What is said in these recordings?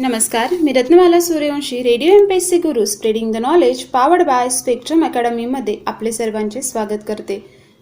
नमस्कार मी Ratnamala Suryavanshi radio M P S C guru spreading the knowledge powered by spectrum अकॅडमीमध्ये आपले सर्वांचे स्वागत करते.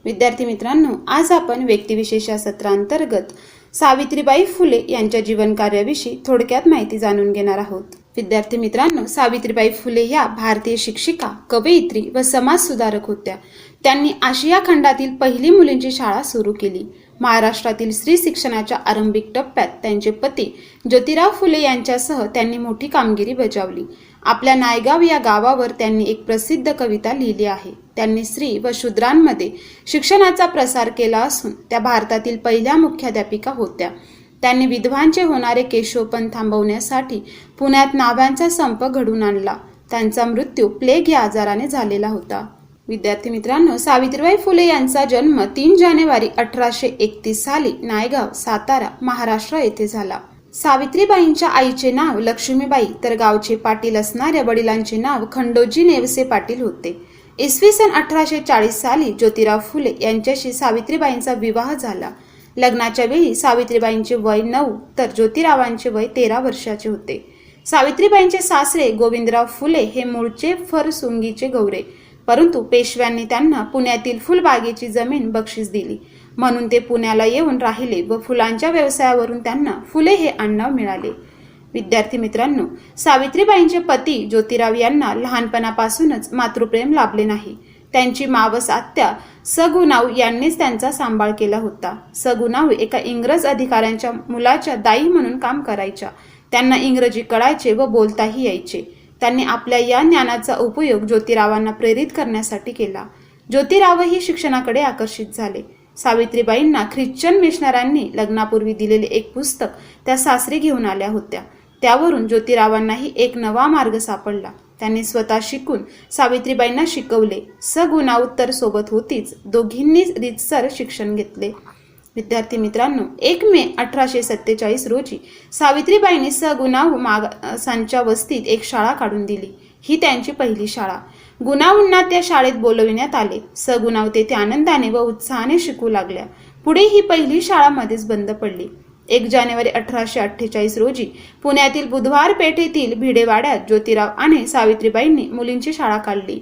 विद्यार्थी मित्रांनो आज आपण व्यक्तिविशेष या सत्रांतर्गत सावित्रीबाई फुले यांच्या जीवनकार्याविषयी थोडक्यात माहिती जाणून घेणार आहोत. विद्यार्थी मित्रांनो सावित्रीबाई फुले या भारतीय शिक्षिका कवयित्री व समाजसुधारक होत्या. त्यांनी आशिया खंडातील पहिली मुलींची शाळा सुरू केली. महाराष्ट्रातील स्त्री शिक्षणाच्या आरंभिक टप्प्यात त्यांचे पती ज्योतिराव फुले यांच्यासह त्यांनी मोठी कामगिरी बजावली. आपल्या नायगाव या गावावर त्यांनी एक प्रसिद्ध कविता लिहिली आहे. त्यांनी स्त्री व शूद्रांमध्ये शिक्षणाचा प्रसार केला असून त्या भारतातील पहिल्या मुख्याध्यापिका होत्या. त्यांनी विधवांचे होणारे केशोपन थांबवण्यासाठी पुण्यात नाव्यांचा संप घडून आणला. त्यांचा मृत्यू प्लेग या आजाराने झालेला होता. विद्यार्थी मित्रांनो सावित्रीबाई फुले यांचा जन्म तीन जानेवारी अठराशे एकतीस साली नायगाव सातारा महाराष्ट्र येथे झाला. सावित्रीबाईंच्या आईचे नाव लक्ष्मीबाई तर गावचे पाटील असणाऱ्या वडिलांचे नाव खंडोजी नेवसे पाटील होते. इसवी सन अठराशे चाळीस साली ज्योतिराव फुले यांच्याशी सावित्रीबाईंचा विवाह झाला. लग्नाच्या वेळी सावित्रीबाईंचे वय नऊ तर ज्योतिरावांचे वय तेरा वर्षाचे होते. सावित्रीबाईंचे सासरे गोविंदराव फुले हे मूळचे फरसुंगीचे गौरे. परंतु पेशव्यांनी त्यांना पुण्यातील फुलबागेची जमीन बक्षीस दिली. म्हणून ते पुण्याला येऊन राहिले व फुलांच्या व्यवसायावरून त्यांना फुले हे आडनाव मिळाले. विद्यार्थी मित्रांनो सावित्रीबाईंचे पती ज्योतिराव यांना लहानपणापासूनच मातृप्रेम लाभले नाही. त्यांची मावस आत्या सगुनाव यांनीच त्यांचा सांभाळ केला होता. सगुनाव एका इंग्रज अधिकाऱ्यांच्या मुलाच्या दाई म्हणून काम करायच्या. त्यांना इंग्रजी कळायचे व बोलताही यायचे. त्यांनी आपल्या या ज्ञानाचा उपयोग ज्योतिरावांना प्रेरित करण्यासाठी केला. ज्योतिरावही शिक्षणाकडे आकर्षित झाले. सावित्रीबाईंना ख्रिश्चन मिशनरांनी लग्नापूर्वी दिलेले एक पुस्तक त्या सासरी घेऊन आल्या होत्या. त्यावरून ज्योतिरावांनाही एक नवा मार्ग सापडला. त्यांनी स्वतः शिकून सावित्रीबाईंना शिकवले. सगुणावतर सोबत होतीच दोघींनी रितसर शिक्षण घेतले. विद्यार्थी मित्रांनो एक मे अठराशे सत्तेचाळीस रोजी सावित्रीबाईंनी सगुणाव मागासांच्या वस्तीत एक शाळा काढून दिली. ही त्यांची पहिली शाळा. गुणावूंना त्या शाळेत बोलविण्यात आले. सगुणाव तेथे आनंदाने व उत्साहाने शिकू लागल्या. पुढे ही पहिली शाळा मध्येच बंद पडली. एक जानेवारी अठराशे अठ्ठेचाळीस रोजी पुण्यातील बुधवार पेठेतील भिडेवाड्यात ज्योतिराव आणि सावित्रीबाईंनी मुलींची शाळा काढली.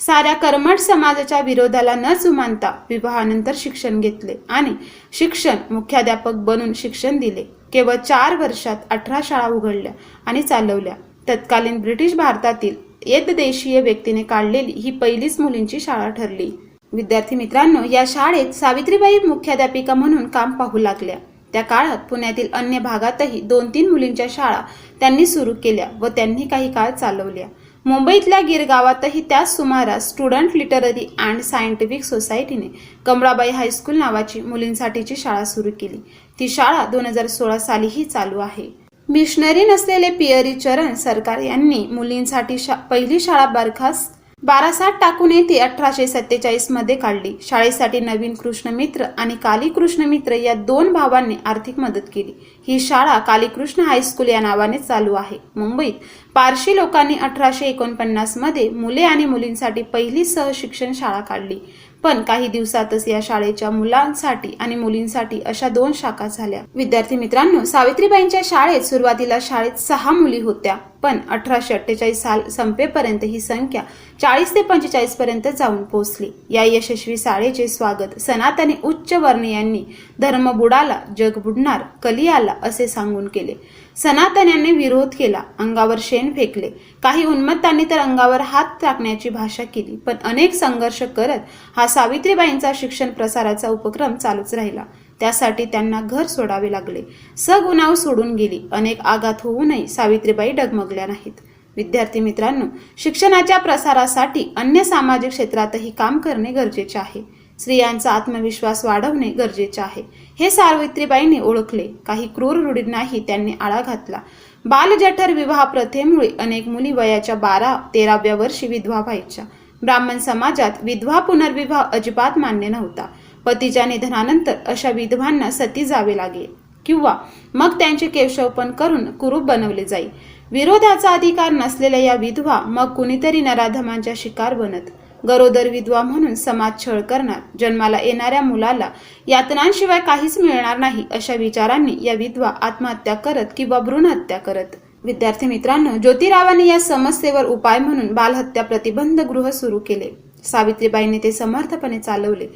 साऱ्या कर्मठ समाजाच्या विरोधाला न जुमानता विवाहानंतर शिक्षण घेतले आणि शिक्षण मुख्याध्यापक बनून शिक्षण दिले. केवळ चार वर्षात अठरा शाळा उघडल्या आणि चालवल्या. तत्कालीन ब्रिटिश भारतातील येतदेशीय व्यक्तीने काढलेली ही पहिलीच मुलींची शाळा ठरली. विद्यार्थी मित्रांनो या शाळेत सावित्रीबाई मुख्याध्यापिका म्हणून काम पाहू लागल्या. त्या काळात पुण्यातील अन्य भागातही दोन तीन मुलींच्या शाळा त्यांनी सुरू केल्या व त्यांनी काही काळ चालवल्या. मुंबईतल्या गिरगावातही त्याच सुमारास स्टुडंट लिटररी अँड सायंटिफिक सोसायटीने कमळाबाई हायस्कूल नावाची मुलींसाठीची शाळा सुरू केली. ती शाळा दोन हजार सोळा सालीही चालू आहे. मिशनरी नसलेले पियरी चरण सरकार यांनी मुलींसाठी शा पहिली शाळा बरखास्त बारासात टाकून येथे अठराशे सत्तेचाळीसमध्ये काढली. शाळेसाठी नवीन कृष्णमित्र आणि काली कृष्णमित्र या दोन भावांनी आर्थिक मदत केली. ही शाळा कालीकृष्ण हायस्कूल या नावाने चालू आहे. मुंबईत पारशी लोकांनी अठराशे एकोणपन्नासमध्ये मुले आणि मुलींसाठी पहिली सहशिक्षण शाळा काढली. पण काही दिवसातच या शाळेच्या मुलांसाठी आणि मुलींसाठी अशा दोन शाखा झाल्या. विद्यार्थी मित्रांनो सावित्रीबाईंच्या शाळेत सुरुवातीला शाळेत सहा मुली होत्या. पण अठराशे अठ्ठेचाळीस साल संपेपर्यंत ही संख्या चाळीस ते पंचेचाळीस पर्यंत जाऊन पोहोचली. या यशस्वी शाळेचे स्वागत सनातनी उच्च वर्णीयांनी धर्म बुडाला जग बुडणार कली आला असे सांगून केले. सनातन्यांनी विरोध केला अंगावर शेण फेकले. काही उन्मत्तांनी तर अंगावर हात टाकण्याची भाषा केली पण अनेक संघर्ष करत हा सावित्रीबाईंचा शिक्षण प्रसाराचा उपक्रम चालूच राहिला. त्यासाठी त्यांना घर सोडावे लागले. सगुणाव सोडून गेली. अनेक आघात होऊनही सावित्रीबाई डगमगल्या नाहीत. विद्यार्थी मित्रांनो शिक्षणाच्या प्रसारासाठी अन्य सामाजिक क्षेत्रातही काम करणे गरजेचे आहे. स्त्रियांचा आत्मविश्वास वाढवणे गरजेचे आहे. हे सावित्रीबाईंनी ओळखले. काही क्रूर रूढींनाही त्यांनी आळा घातला. बालजठर विवाह प्रथेमुळे अनेक मुली वयाच्या बारा तेराव्या वर्षी विधवा व्हायच्या. ब्राह्मण समाजात विधवा पुनर्विवाह अजिबात मान्य नव्हता. पतीच्या निधनानंतर अशा विधवांना सती जावे लागे किंवा मग त्यांचे केशवपण करून कुरूप बनवले जाई. विरोधाचा अधिकार नसलेल्या या विधवा मग कुणीतरी नराधमांच्या शिकार बनत गरोदर विधवा म्हणून समाज छळ करणार. जन्माला येणाऱ्या मुलाला यातनांशिवाय काहीच मिळणार नाही अशा विचारांनी या विधवा आत्महत्या करत किंवा भ्रूणहत्या करत. विद्यार्थी मित्रांनो ज्योतिरावांनी या समस्येवर उपाय म्हणून बालहत्या प्रतिबंध गृह सुरू केले. सावित्रीबाईंनी ते समर्थपणे चालवले.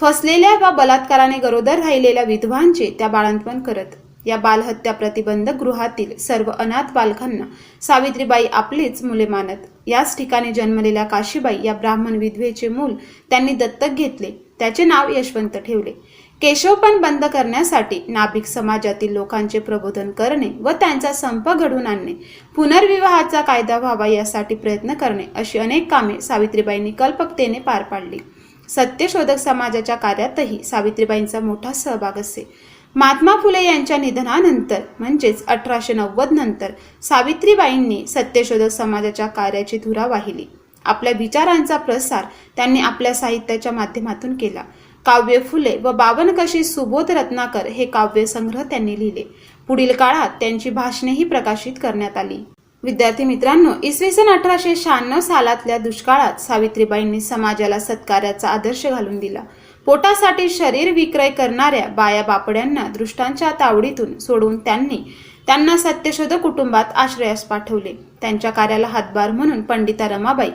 फसलेल्या वा बलात्काराने गरोदर राहिलेल्या विधवांचे त्या बाळंतपण करत. या बालहत्या प्रतिबंध गृहातील सर्व अनाथ बालकांना. सावित्रीबाई आपलीच मुले मानत. याच ठिकाणी जन्मलेल्या काशीबाई या ब्राह्मण विधवेचे मूल त्यांनी दत्तक घेतले. त्याचे नाव यशवंत ठेवले. केशवपण बंद करण्यासाठी नाभिक समाजातील लोकांचे प्रबोधन करणे व त्यांचा संप घडवून आणणे पुनर्विवाहाचा कायदा व्हावा यासाठी प्रयत्न करणे अशी अनेक कामे सावित्रीबाईंनी कल्पकतेने पार पाडली. सत्यशोधक समाजाच्या कार्यातही सावित्रीबाईंचा मोठा सहभाग असे. महात्मा फुले यांच्या निधनानंतर म्हणजेच अठराशे नव्वद नंतर सावित्रीबाईंनी सत्यशोधक समाजाच्या कार्याची धुरा वाहिली. आपल्या विचारांचा प्रसार त्यांनी आपल्या साहित्याच्या माध्यमातून केला. काव्य फुले व बावनकशी सुबोध रत्नाकर हे काव्यसंग्रह त्यांनी लिहिले. पुढील काळात त्यांची भाषणेही प्रकाशित करण्यात आली. विद्यार्थी मित्रांनो इसवी सन अठराशे शहाण्णव सालातल्या दुष्काळात सावित्रीबाईंनी समाजाला सत्कार्याचा आदर्श घालून दिला. पोटासाठी शरीर विक्रय करणाऱ्या बाया बापड्यांना दृष्टांच्या तावडीतून सोडून त्यांनी त्यांना सत्यशोध कुटुंबात आश्रयास पाठवले. त्यांच्या कार्याला हातभार म्हणून पंडिता रमाबाई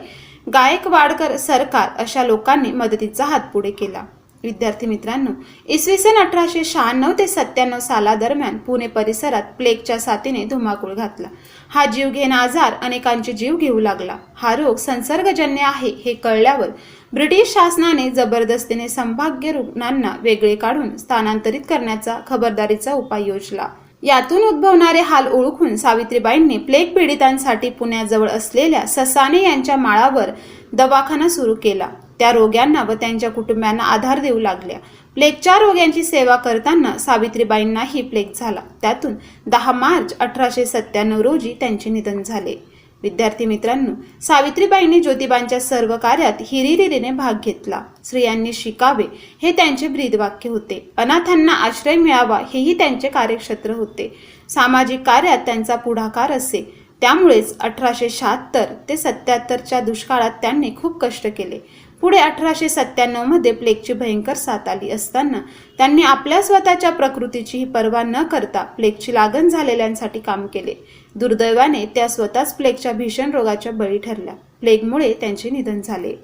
गायकवाडकर सरकार अशा लोकांनी मदतीचा हात पुढे केला. विद्यार्थी मित्रांनो इसवी सन अठराशे शहाण्णव ते सत्त्याण्णव सालादरम्यान पुणे परिसरात प्लेगच्या साथीने धुमाकूळ घातला. हा जीवघेणा आजार अनेकांचे जीव घेऊ लागला. हा रोग संसर्गजन्य आहे हे कळल्यावर ब्रिटिश शासनाने जबरदस्तीने संभाग्य रुग्णांना वेगळे काढून स्थानांतरित करण्याचा खबरदारीचा उपाय योजला. यातून उद्भवणारे हाल ओळखून सावित्रीबाईंनी प्लेग पीडितांसाठी पुण्याजवळ असलेल्या ससाने यांच्या माळावर दवाखाना सुरू केला. त्या रोग्यांना व त्यांच्या कुटुंबियांना आधार देऊ लागल्या. प्लेगच्या रोग्यांची सेवा करताना सावित्रीबाईंनाही प्लेग झाला. त्यातून दहा मार्च अठराशे सत्त्याण्णव रोजी त्यांचे निधन झाले. विद्यार्थी मित्रांनो सावित्रीबाईंनी ज्योतिबांच्या सर्व कार्यात हिरिरीने भाग घेतला. स्त्रियांनी शिकावे हे त्यांचे ब्रीदवाक्य होते. अनाथांना आश्रय मिळावा हेही त्यांचे कार्यक्षेत्र होते. सामाजिक कार्यात त्यांचा पुढाकार असे. त्यामुळेच अठराशे शहात्तर ते सत्याहत्तरच्या दुष्काळात त्यांनी खूप कष्ट केले. पुढे अठराशे सत्त्याण्णवमध्ये प्लेगची भयंकर साथ आली असताना त्यांनी आपल्या स्वतःच्या प्रकृतीचीही पर्वा न करता प्लेगची लागण झालेल्यांसाठी काम केले. दुर्दैवाने त्या स्वतःच प्लेगच्या भीषण रोगाच्या बळी ठरल्या. प्लेगमुळे त्यांचे निधन झाले.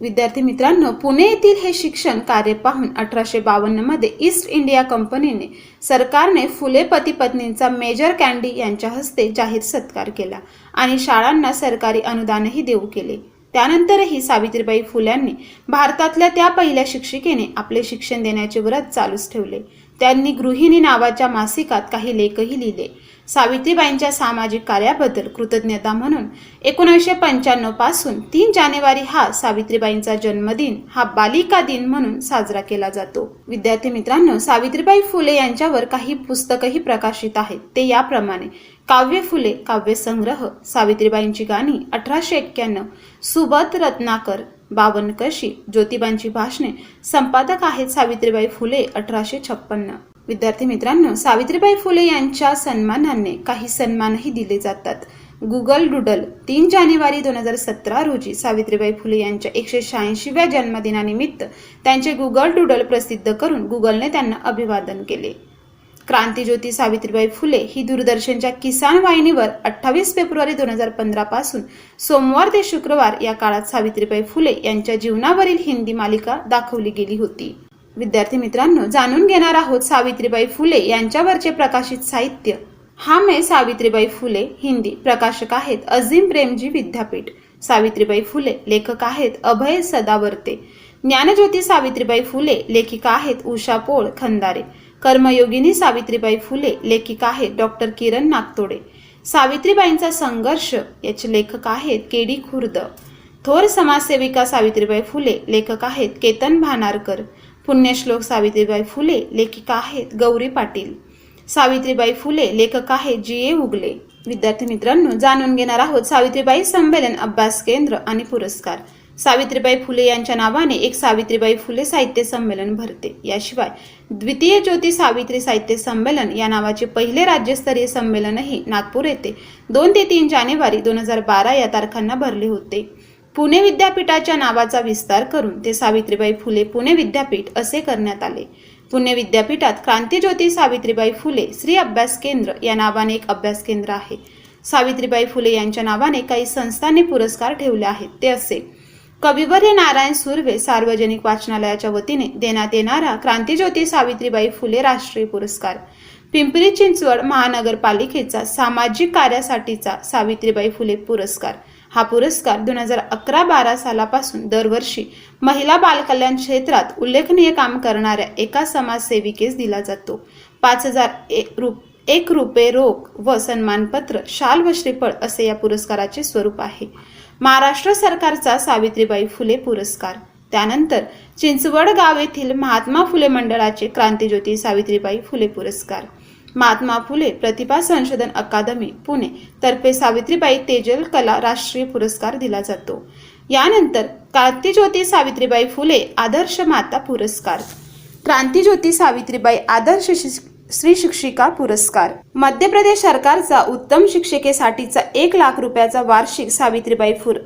विद्यार्थी मित्रांनो पुणे येथील हे शिक्षण कार्य पाहून अठराशे बावन्नमध्ये ईस्ट इंडिया कंपनीने सरकारने फुले पती पत्नींचा मेजर कॅन्डी यांच्या हस्ते जाहीर सत्कार केला आणि शाळांना सरकारी अनुदानही देऊ केले. त्यानंतरही सावित्रीबाई फुल्यांनी भारतातल्या त्या पहिल्या शिक्षिकेने आपले शिक्षण देण्याचे व्रत चालूच ठेवले. त्यांनी गृहिणी नावाच्या मासिकात काही लेखही लिहिले. सावित्रीबाईंच्या सामाजिक कार्याबद्दल कृतज्ञता म्हणून एकोणीसशे पंच्याण्णवपासून तीन जानेवारी हा सावित्रीबाईंचा जन्मदिन हा बालिका दिन म्हणून साजरा केला जातो. विद्यार्थी मित्रांनो सावित्रीबाई फुले यांच्यावर काही पुस्तकही प्रकाशित आहेत. ते याप्रमाणे काव्य फुले काव्यसंग्रह सावित्रीबाईंची गाणी अठराशे एक्क्याण्णव सुबत रत्नाकर बावन कशी ज्योतिबांची भाषणे संपादक आहेत सावित्रीबाई फुले अठराशे छप्पन्न. विद्यार्थी मित्रांनो सावित्रीबाई फुले यांच्या सन्मानाने काही सन्मानही दिले जातात. गुगल डुडल तीन जानेवारी दोन हजार सतरा रोजी सावित्रीबाई फुले यांच्या एकशे शहाऐंशीव्या जन्मदिनानिमित्त त्यांचे गुगल डुडल प्रसिद्ध करून गुगलने त्यांना अभिवादन केले. क्रांतीज्योती सावित्रीबाई फुले ही दूरदर्शनच्या किसान वाहिनीवर अठ्ठावीस फेब्रुवारी दोन हजार पंधरा पासून सोमवार ते शुक्रवार या काळात सावित्रीबाई फुले यांच्या जीवनावरील हिंदी मालिका दाखवली गेली होती. विद्यार्थी मित्रांनो जाणून घेणार आहोत सावित्रीबाई फुले यांच्यावरचे प्रकाशित साहित्य. हा मे सावित्रीबाई फुले हिंदी प्रकाशक आहेत अझीम प्रेमजी विद्यापीठ. सावित्रीबाई फुले लेखक आहेत अभय सदावर्ते. ज्ञानज्योती सावित्रीबाई फुले लेखिका आहेत उषा पोळ खंदारे. कर्मयोगिनी सावित्रीबाई फुले लेखिका आहेत डॉक्टर किरण नागतोडे. सावित्रीबाईंचा संघर्ष याचे लेखक आहेत केडी खुर्द. थोर समाजसेविका सावित्रीबाई फुले लेखक आहेत केतन भानारकर. पुण्यश्लोक सावित्रीबाई फुले लेखिका आहेत गौरी पाटील. सावित्रीबाई फुले लेखक आहेत जी ए उगले. विद्यार्थी मित्रांनो जाणून घेणार आहोत सावित्रीबाई संमेलन अभ्यास केंद्र आणि पुरस्कार. सावित्रीबाई फुले यांच्या नावाने एक सावित्रीबाई फुले साहित्य संमेलन भरते. याशिवाय द्वितीय ज्योती सावित्री साहित्य संमेलन या नावाचे पहिले राज्यस्तरीय संमेलनही नागपूर येथे दोन ते तीन जानेवारी दोन हजार बारा या तारखांना भरले होते. पुणे विद्यापीठाच्या नावाचा विस्तार करून ते सावित्रीबाई फुले पुणे विद्यापीठ असे करण्यात आले. पुणे विद्यापीठात क्रांतीज्योती सावित्रीबाई फुले श्री अभ्यास केंद्र या नावाने एक अभ्यास केंद्र आहे. सावित्रीबाई फुले यांच्या नावाने काही संस्थांनी पुरस्कार ठेवले आहेत. ते असे कविवर्य नारायण सुर्वे सार्वजनिक वाचनालयाच्या वतीने देण्यात येणारा क्रांतीज्योती सावित्रीबाई फुले राष्ट्रीय पुरस्कार. पिंपरी चिंचवड महानगरपालिकेचा सामाजिक कार्यासाठीचा सावित्रीबाई फुले पुरस्कार. हा पुरस्कार दोन हजार अकरा बारा सालापासून दरवर्षी महिला बालकल्याण क्षेत्रात उल्लेखनीय काम करणाऱ्या एका समाजसेविकेस दिला जातो. पाच हजार एक रु एक रुपये रोख व सन्मानपत्र शाल व श्रीफळ असे या पुरस्काराचे स्वरूप आहे. महाराष्ट्र सरकारचा सावित्रीबाई फुले पुरस्कार. त्यानंतर चिंचवड गाव येथील महात्मा फुले मंडळाचे क्रांतीज्योती सावित्रीबाई फुले पुरस्कार. महात्मा फुले प्रतिभा संशोधन अकादमी पुणे. तर्फे सावित्रीबाई तेजल कला राष्ट्रीय पुरस्कार दिला जातो. यानंतर क्रांतीज्योती सावित्रीबाई फुले आदर्श माता पुरस्कार. क्रांतीज्योती सावित्रीबाई आदर्श श्री शिक्षिका पुरस्कार. मध्य प्रदेश सरकारचा उत्तम शिक्षिकेसाठीचा एक लाख रुपयाचा वार्षिक सावित्रीबाई फुर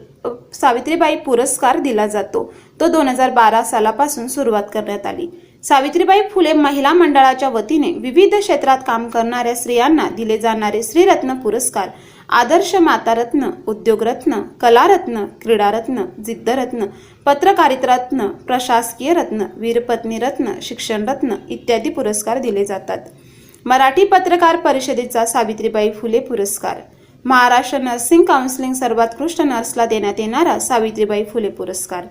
सावित्रीबाई पुरस्कार दिला जातो. तो दोन हजार बारा सालापासून सुरुवात करण्यात आली. सावित्रीबाई फुले महिला मंडळाच्या वतीने विविध क्षेत्रात काम करणाऱ्या स्त्रियांना दिले जाणारे श्रीरत्न पुरस्कार आदर्श मातारत्न उद्योगरत्न कलारत्न क्रीडारत्न जिद्दरत्न पत्रकारितरत्न प्रशासकीय रत्न वीरपत्नी रत्न शिक्षणरत्न इत्यादी पुरस्कार दिले जातात. मराठी पत्रकार परिषदेचा सावित्रीबाई फुले पुरस्कार. महाराष्ट्र नर्सिंग काउन्सिलिंग सर्वोत्कृष्ट नर्सला देण्यात येणारा सावित्रीबाई फुले पुरस्कार.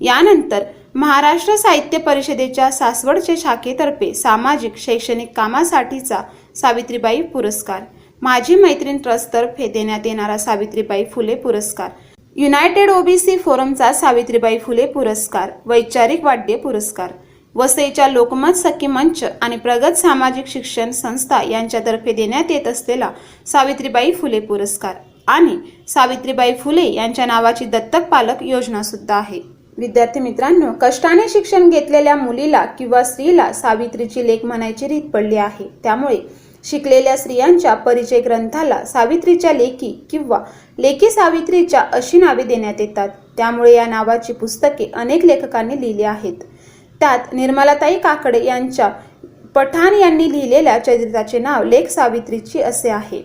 यानंतर महाराष्ट्र साहित्य परिषदेच्या सासवडच्या शाखेतर्फे सामाजिक शैक्षणिक कामासाठीचा सावित्रीबाई पुरस्कार. माझी मैत्रीण ट्रस्टतर्फे देण्यात येणारा सावित्रीबाई फुले पुरस्कार. युनायटेड ओबीसी फोरमचा सावित्रीबाई फुले पुरस्कार. वैचारिक वाद्य पुरस्कार. वसईच्या लोकमत सखी मंच आणि प्रगत सामाजिक शिक्षण संस्था यांच्यातर्फे देण्यात येत असलेला सावित्रीबाई फुले पुरस्कार. आणि सावित्रीबाई फुले यांच्या नावाची दत्तक पालक योजना सुद्धा आहे. विद्यार्थी मित्रांनो कष्टाने शिक्षण घेतलेल्या मुलीला किंवा स्त्रीला सावित्रीची लेख म्हणायची रीत पडली आहे. त्यामुळे शिकलेल्या स्त्रियांच्या परिचय ग्रंथाला सावित्रीच्या लेखी किंवा लेखी सावित्रीच्या अशी नावे देण्यात येतात. त्यामुळे या नावाची पुस्तके अनेक लेखकांनी लिहिली आहेत. त्यात निर्मलाताई काकडे यांच्या पठाण यांनी लिहिलेल्या चरित्राचे नाव लेख सावित्रीची असे आहे.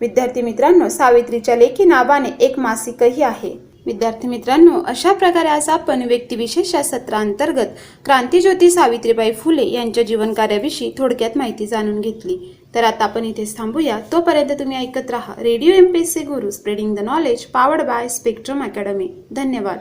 विद्यार्थी मित्रांनो सावित्रीच्या लेखी नावाने एक मासिकही आहे. विद्यार्थी मित्रांनो अशा प्रकारे आज आपण व्यक्तिविशेष या सत्रांतर्गत क्रांतीज्योती सावित्रीबाई फुले यांच्या जीवनकार्याविषयी थोडक्यात माहिती जाणून घेतली. तर आता आपण इथेच थांबूया. तोपर्यंत तुम्ही ऐकत राहा radio M P C guru spreading the knowledge powered by spectrum academy धन्यवाद.